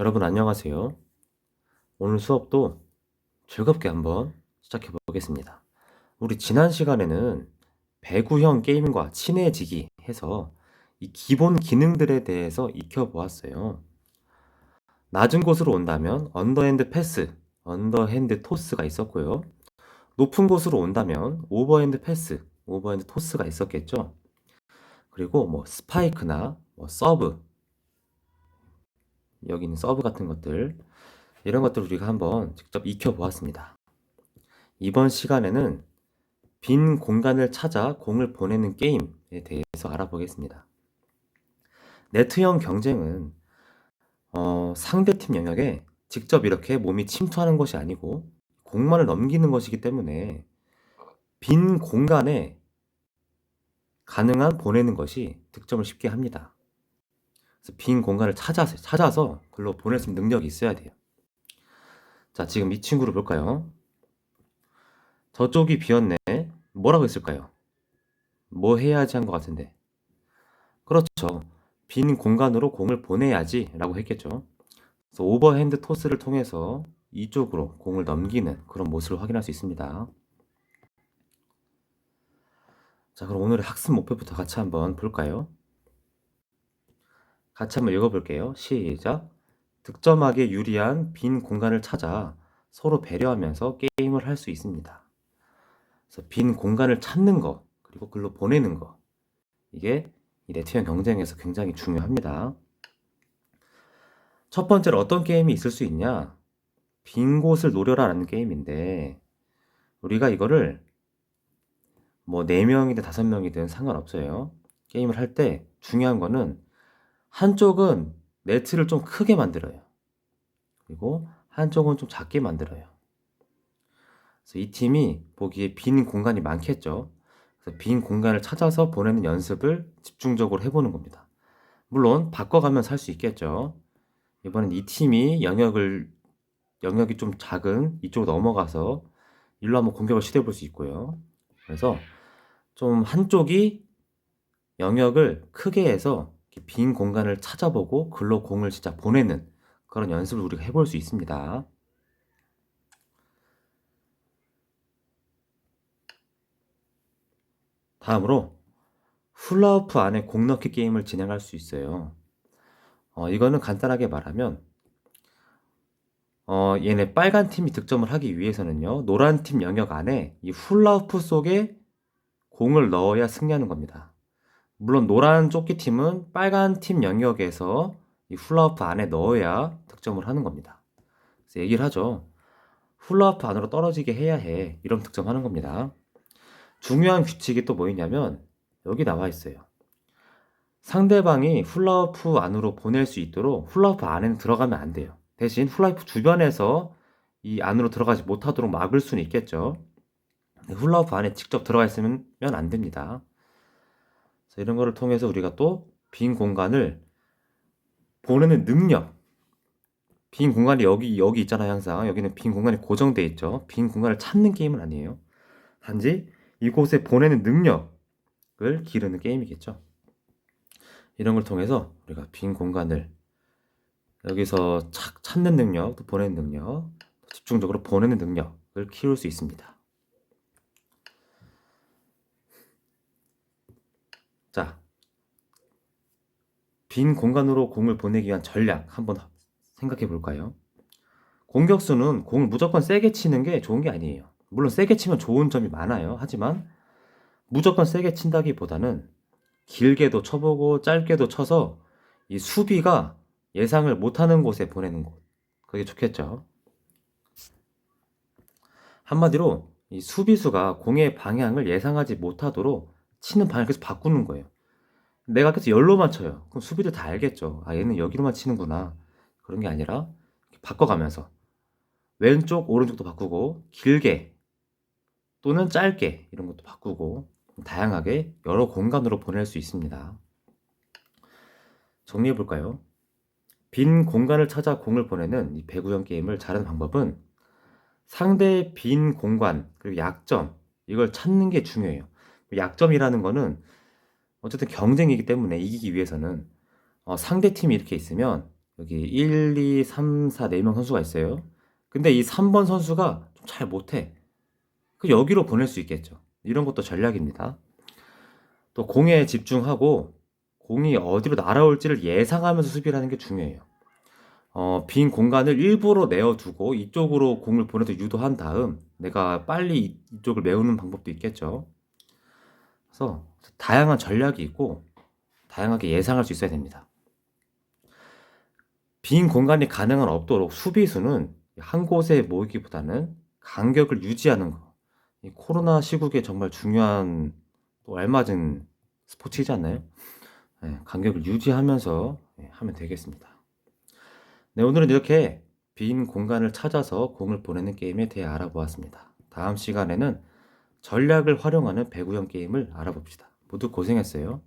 여러분 안녕하세요. 오늘 수업도 즐겁게 한번 시작해 보겠습니다. 우리 지난 시간에는 배구형 게임과 친해지기 해서 이 기본 기능들에 대해서 익혀 보았어요. 낮은 곳으로 온다면 언더핸드 패스, 언더핸드 토스가 있었고요. 높은 곳으로 온다면 오버핸드 패스, 오버핸드 토스가 있었겠죠. 그리고 뭐 스파이크나 뭐 서브, 여기 있는 서브 같은 것들 이런 것들 우리가 한번 직접 익혀 보았습니다. 이번 시간에는 빈 공간을 찾아 공을 보내는 게임에 대해서 알아보겠습니다. 네트형 경쟁은 어, 상대팀 영역에 직접 이렇게 몸이 침투하는 것이 아니고 공만을 넘기는 것이기 때문에 빈 공간에 가능한 보내는 것이 득점을 쉽게 합니다. 그래서 빈 공간을 찾아서, 찾아서 글로 보낼 수 있는 능력이 있어야 돼요. 자, 지금 이 친구를 볼까요? 저쪽이 비었네. 뭐라고 했을까요? 뭐 해야지 한 것 같은데. 그렇죠. 빈 공간으로 공을 보내야지 라고 했겠죠. 그래서 오버핸드 토스를 통해서 이쪽으로 공을 넘기는 그런 모습을 확인할 수 있습니다. 자, 그럼 오늘의 학습 목표부터 같이 한번 볼까요? 같이 한번 읽어볼게요. 시작. 득점하기에 유리한 빈 공간을 찾아 서로 배려하면서 게임을 할 수 있습니다. 그래서 빈 공간을 찾는 거, 그리고 글로 보내는 거. 이게 이 네트형 경쟁에서 굉장히 중요합니다. 첫 번째로 어떤 게임이 있을 수 있냐? 빈 곳을 노려라 라는 게임인데, 우리가 이거를 뭐 4명이든 5명이든 상관없어요. 게임을 할 때 중요한 거는 한쪽은 네트를 좀 크게 만들어요. 그리고 한쪽은 좀 작게 만들어요. 그래서 이 팀이 보기에 빈 공간이 많겠죠. 그래서 빈 공간을 찾아서 보내는 연습을 집중적으로 해보는 겁니다. 물론 바꿔가면 살수 있겠죠. 이번엔 이 팀이 영역을 영역이 좀 작은 이쪽으로 넘어가서 일로 한번 공격을 시도해 볼 수 있고요. 그래서 좀 한쪽이 영역을 크게 해서 빈 공간을 찾아보고 글로 공을 진짜 보내는 그런 연습을 우리가 해볼 수 있습니다. 다음으로 훌라후프 안에 공 넣기 게임을 진행할 수 있어요. 어, 이거는 간단하게 말하면 어, 얘네 빨간 팀이 득점을 하기 위해서는요, 노란 팀 영역 안에 이 훌라후프 속에 공을 넣어야 승리하는 겁니다. 물론 노란 조끼 팀은 빨간 팀 영역에서 이 훌라후프 안에 넣어야 득점을 하는 겁니다. 그래서 얘기를 하죠. 훌라후프 안으로 떨어지게 해야 해. 이런 득점하는 겁니다. 중요한 규칙이 또 뭐있냐면 여기 나와 있어요. 상대방이 훌라후프 안으로 보낼 수 있도록 훌라후프 안에는 들어가면 안 돼요. 대신 훌라후프 주변에서 이 안으로 들어가지 못하도록 막을 수는 있겠죠. 훌라후프 안에 직접 들어가 있으면 안 됩니다. 이런 거를 통해서 우리가 또 빈 공간을 보내는 능력. 빈 공간이 여기 여기 있잖아요, 항상. 여기는 빈 공간이 고정돼 있죠. 빈 공간을 찾는 게임은 아니에요. 단지 이곳에 보내는 능력을 기르는 게임이겠죠. 이런 걸 통해서 우리가 빈 공간을 여기서 착 찾는 능력, 또 보내는 능력, 집중적으로 보내는 능력을 키울 수 있습니다. 자, 빈 공간으로 공을 보내기 위한 전략 한번 생각해 볼까요? 공격수는 공을 무조건 세게 치는 게 좋은 게 아니에요. 물론 세게 치면 좋은 점이 많아요. 하지만 무조건 세게 친다기보다는 길게도 쳐보고 짧게도 쳐서 이 수비가 예상을 못하는 곳에 보내는 곳. 그게 좋겠죠. 한마디로 이 수비수가 공의 방향을 예상하지 못하도록 치는 방향을 계속 바꾸는 거예요. 내가 계속 열로만 쳐요. 그럼 수비들 다 알겠죠. 아, 얘는 여기로만 치는구나. 그런 게 아니라 바꿔가면서 왼쪽, 오른쪽도 바꾸고 길게 또는 짧게 이런 것도 바꾸고 다양하게 여러 공간으로 보낼 수 있습니다. 정리해 볼까요? 빈 공간을 찾아 공을 보내는 이 배구형 게임을 잘하는 방법은 상대의 빈 공간 그리고 약점 이걸 찾는 게 중요해요. 약점이라는 거는 어쨌든 경쟁이기 때문에 이기기 위해서는 어, 상대 팀이 이렇게 있으면 여기 1, 2, 3, 4, 4명 선수가 있어요. 근데 이 3번 선수가 좀 잘 못해. 그 여기로 보낼 수 있겠죠. 이런 것도 전략입니다. 또 공에 집중하고 공이 어디로 날아올지를 예상하면서 수비를 하는 게 중요해요. 어, 빈 공간을 일부러 내어두고 이쪽으로 공을 보내서 유도한 다음 내가 빨리 이- 이쪽을 메우는 방법도 있겠죠. 그래서 다양한 전략이 있고 다양하게 예상할 수 있어야 됩니다. 빈 공간이 가능한 없도록 수비수는 한 곳에 모이기보다는 간격을 유지하는 거. 이 코로나 시국에 정말 중요한 또 알맞은 스포츠이지 않나요? 네, 간격을 유지하면서 네, 하면 되겠습니다. 네, 오늘은 이렇게 빈 공간을 찾아서 공을 보내는 게임에 대해 알아보았습니다. 다음 시간에는 전략을 활용하는 배구형 게임을 알아봅시다. 모두 고생했어요.